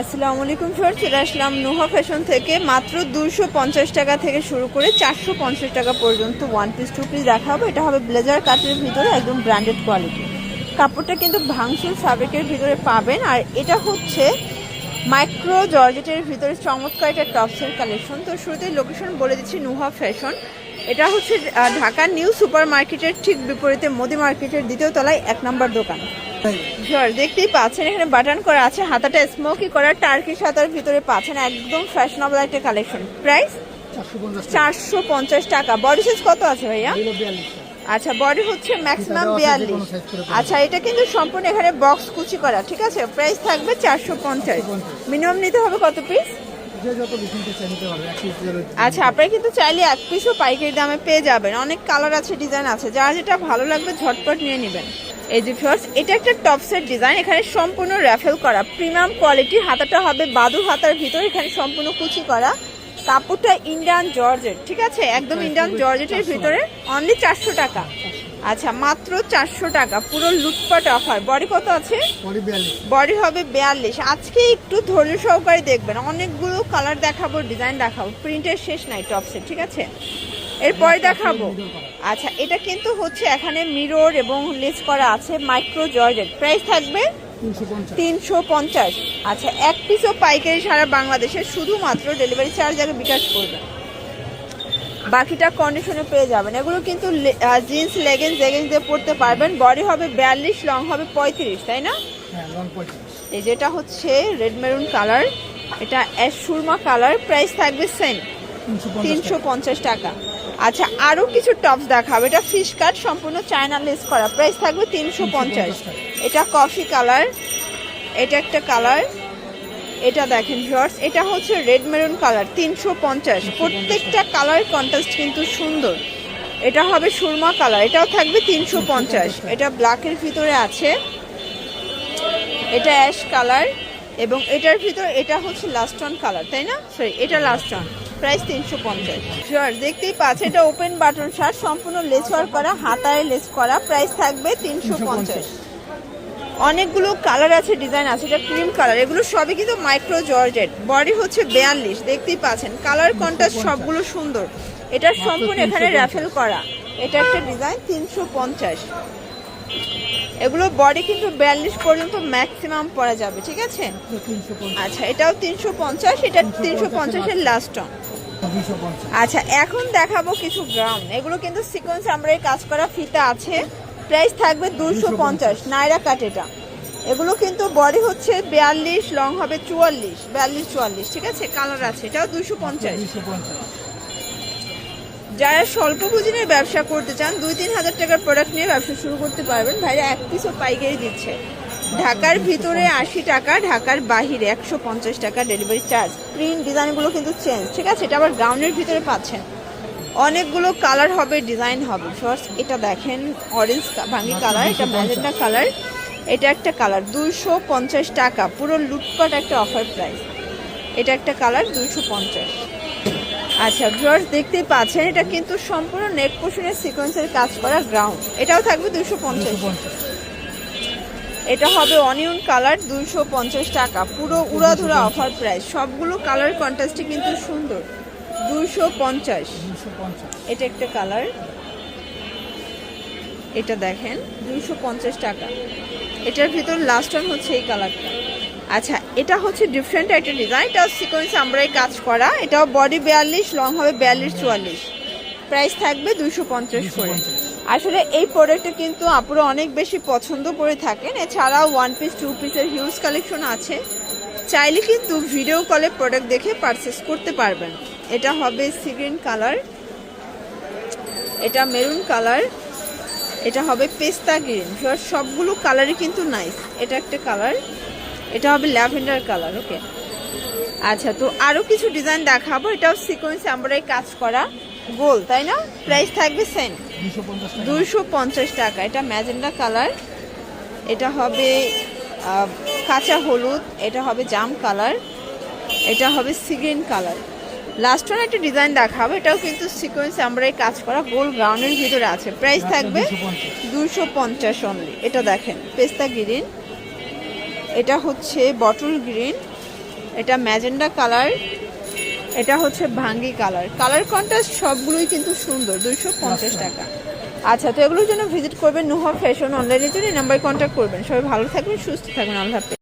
আসসালামু আলাইকুম স্যার চলে আসলাম নোহা ফ্যাশন থেকে। মাত্র দুশো পঞ্চাশ টাকা থেকে শুরু করে চারশো পঞ্চাশ টাকা পর্যন্ত ওয়ান পিস টু পিস দেখাবো। এটা হবে ব্লেজার কাটের ভিতরে একদম ব্র্যান্ডেড কোয়ালিটি কাপড়টা কিন্তু ভাংসুল ফ্যাব্রিকের ভিতরে পাবেন। আর এটা হচ্ছে মাইক্রো জর্জেটের ভিতরে চমৎকার একটা টপসের কালেকশন তো শুরুতেই লোকেশন বলে দিচ্ছি নুহা ফ্যাশন এটা হচ্ছে ঢাকার নিউ সুপার মার্কেটের ঠিক বিপরীতে মোদি মার্কেটের দ্বিতীয় তলায় এক নম্বর দোকান। দেখতেই পাচ্ছেন এখানে বাটন করা আছে হাতাটা স্মোকি করা টার্কিশ হাতার ভিতরে পাচ্ছেন একদম ফ্যাশনেবল একটা কালেকশন প্রাইস চারশো পঞ্চাশ টাকা। বডি সাইজ কত আছে ভাইয়া? আচ্ছা বডি হচ্ছে ম্যাক্সিমাম বিয়াল্লিশ। আচ্ছা এটা কিন্তু সম্পূর্ণ এখানে বক্স কুচি করা ঠিক আছে? প্রাইস থাকবে চারশো পঞ্চাশ। মিনিমাম নিতে হবে কত পিস আচ্ছা আপনারা কিন্তু চাইলে এক পিসও পাইকারি দামে পেয়ে যাবেন। অনেক কালার আছে ডিজাইন আছে। যার যেটা ভালো লাগবে ঝটপট নিয়ে নেবেন। এই যে এটা একটা টপসের ডিজাইন এখানে সম্পূর্ণ র্যাফেল করা। প্রিমিয়াম কোয়ালিটি হাতাটা হবে বাদু হাতার ভিতর এখানে সম্পূর্ণ কুচি করা। কাপড়টা ইন্ডিয়ান জর্জেট ঠিক আছে? একদম ইন্ডিয়ান জর্জেটের ভিতরে অনলি চারশো টাকা। আচ্ছা মাত্র চারশো টাকা পুরো লুটপাট অফার বডি কত আছে? বডি হবে বিয়াল্লিশ। আজকে একটু ধৈর্য সহকারে দেখবেন অনেকগুলো কালার দেখাবো ডিজাইন দেখাবো প্রিন্টের শেষ নাই টপসে ঠিক আছে? এরপরে দেখাবো। আচ্ছা এটা কিন্তু হচ্ছে এখানে মিরর এবং লেস করা আছে মাইক্রো জর্জেট প্রাইস থাকবে তিনশো পঞ্চাশ। আচ্ছা এক পিসও পাইকারি সারা বাংলাদেশে শুধুমাত্র ডেলিভারি চার্জ আগে বিকাশ করবে। বাকিটা কন্ডিশনে পেয়ে যাবেন। এগুলো কিন্তু জিন্স লেগিংস লেগিংস দিয়ে পরতে পারবেন। বডি হবে বিয়াল্লিশ লং হবে পঁয়ত্রিশ তাই না? হ্যাঁ এই যেটা হচ্ছে রেড মেরুন কালার এটা অ্যাশ সুরমা কালার প্রাইস থাকবে সেম তিনশো পঞ্চাশ টাকা। আচ্ছা আরও কিছু টপস দেখাবো। এটা ফিশ কাট সম্পূর্ণ চায়না লেস করা। প্রাইস থাকবে তিনশো পঞ্চাশ। এটা কফি কালার এটা একটা কালার এটা দেখেন ভিউয়ার্স এটা হচ্ছে রেড মেরুন কালার তিনশো পঞ্চাশ। প্রত্যেকটা কালার কন্ট্রাস্ট কিন্তু সুন্দর। এটা হবে সুরমা কালার এটাও থাকবে তিনশো পঞ্চাশ। এটা ব্ল্যাকের ভিতরে আছে। এটা অ্যাশ কালার এবং এটার ভিতর, এটা হচ্ছে লাস্ট অন কালার তাই না? সরি এটা লাস্ট অন প্রাইস তিনশো পঞ্চাশ। দেখতেই পাচ্ছে এটা ওপেন বাটন শার্ট সম্পূর্ণ লেস ওয়ার্ক করা হাতায় লেস করা প্রাইস থাকবে তিনশো পঞ্চাশ। অনেকগুলো কালার আছে ডিজাইন আছে এটা ক্রিম কালার এগুলো সবই কিন্তু মাইক্রো জর্জেট বডি হচ্ছে বেয়াল্লিশ দেখতেই পাচ্ছেন কালার কন্ট্রাস্ট সবগুলো সুন্দর। এটা সম্পূর্ণ এখানে র্যাফেল করা এটা একটা ডিজাইন তিনশো পঞ্চাশ। এগুলো বডি কিন্তু বিয়াল্লিশ পর্যন্ত ম্যাক্সিমাম পরা যাবে ঠিক আছে? আচ্ছা এটাও তিনশো পঞ্চাশ এটা তিনশো পঞ্চাশের লাস্ট পঞ্চাশ আচ্ছা এখন দেখাবো কিছু গ্রাউন্ড এগুলো কিন্তু সিকোয়েন্স আমরা কাজ করা ফিতা আছে। প্রাইস থাকবে দুশো পঞ্চাশ নাইরা কাট এটা এগুলো কিন্তু বডি হচ্ছে বিয়াল্লিশ লং হবে চুয়াল্লিশ বিয়াল্লিশ চুয়াল্লিশ ঠিক আছে? কালার আছে এটাও দুশো পঞ্চাশ। যারা স্বল্প পুঁজির ব্যবসা করতে চান দুই তিন হাজার টাকার প্রোডাক্ট নিয়ে ব্যবসা শুরু করতে পারবেন। ভাইরা এক পিসও পাইকারি দিচ্ছে। ঢাকার ভিতরে আশি টাকা ঢাকার বাহিরে একশো পঞ্চাশ টাকা ডেলিভারি চার্জ প্রিন্ট ডিজাইনগুলো কিন্তু চেঞ্জ ঠিক আছে? এটা আবার গাউনের ভিতরে পাচ্ছেন। অনেকগুলো কালার হবে ডিজাইন হবে। ফার্স্ট এটা দেখেন অরেঞ্জ ভাঙি কালার এটা ম্যাজেন্ডা কালার এটা একটা কালার দুইশো পঞ্চাশ টাকা। পুরো লুটপাট একটা অফার প্রাইস এটা একটা কালার দুইশো পঞ্চাশ। আচ্ছা ভিউয়ার্স দেখতেই পাচ্ছেন এটা কিন্তু সম্পূর্ণ নেক পোষণের সিকোয়েন্সের কাজ করা গ্রাউন্ড এটাও থাকবে দুশো পঞ্চাশ। এটা হবে অনিয়ন কালার দুইশো পঞ্চাশ টাকা। পুরো উড়াধুরা অফার প্রাইস সবগুলো কালার কন্ট্রাস্টই কিন্তু সুন্দর। দুইশো পঞ্চাশ। এটা একটা কালার এটা দেখেন দুইশো পঞ্চাশ টাকা। এটার ভিতর লাস্ট ওয়ান হচ্ছে এই কালারটা আচ্ছা এটা হচ্ছে ডিফারেন্ট একটা ডিজাইন এটাও সিকোয়েন্স আমরাই কাজ করা। এটাও বডি বিয়াল্লিশ লং হবে বিয়াল্লিশ চুয়াল্লিশ। প্রাইস থাকবে দুইশো পঞ্চাশ করে। আসলে এই প্রোডাক্টটা কিন্তু আপুরা অনেক বেশি পছন্দ করে থাকেন। এছাড়াও ওয়ান পিস টু পিসের হিউজ কালেকশন আছে। চাইলে কিন্তু ভিডিও কলে প্রোডাক্ট দেখে পারচেস করতে পারবেন। এটা হবে সিগ্রিন কালার এটা মেরুন কালার এটা হবে পেস্তা গ্রিন সবগুলো কালারই কিন্তু নাইস এটা একটা কালার এটা হবে ল্যাভেন্ডার কালার ওকে আচ্ছা তো আরও কিছু ডিজাইন দেখাবো। এটাও সিকোয়েন্স আমরা কাজ করা। গোল তাই না? প্রাইস থাকবে সেম দুশো পঞ্চাশ টাকা। দুইশো পঞ্চাশ টাকা। এটা ম্যাজেন্ডা কালার। এটা হবে কাঁচা হলুদ। এটা হবে জাম কালার। এটা হবে sea green colour. Last one একটা ডিজাইন দেখাবো। এটাও কিন্তু সিকোয়েন্স আমরা কাজ করা গোল গ্রাউন্ডের ভিতরে আছে। প্রাইস থাকবে দুশো পঞ্চাশ। অনলি এটা দেখেন পেস্তা গ্রিন এটা হচ্ছে বটল গ্রিন এটা ম্যাজেন্ডা কালার। এটা হচ্ছে ভাঙ্গি কালার। কালার কন্ট্রাস্ট সবগুলোই কিন্তু সুন্দর দুইশো পঞ্চাশ টাকা। আচ্ছা তো এগুলোর জন্য ভিজিট করবেন নুহা ফ্যাশন অনলাইনের জন্য নাম্বার কন্ট্যাক্ট করবেন। সবাই ভালো থাকবেন সুস্থ থাকবেন আল্লাহ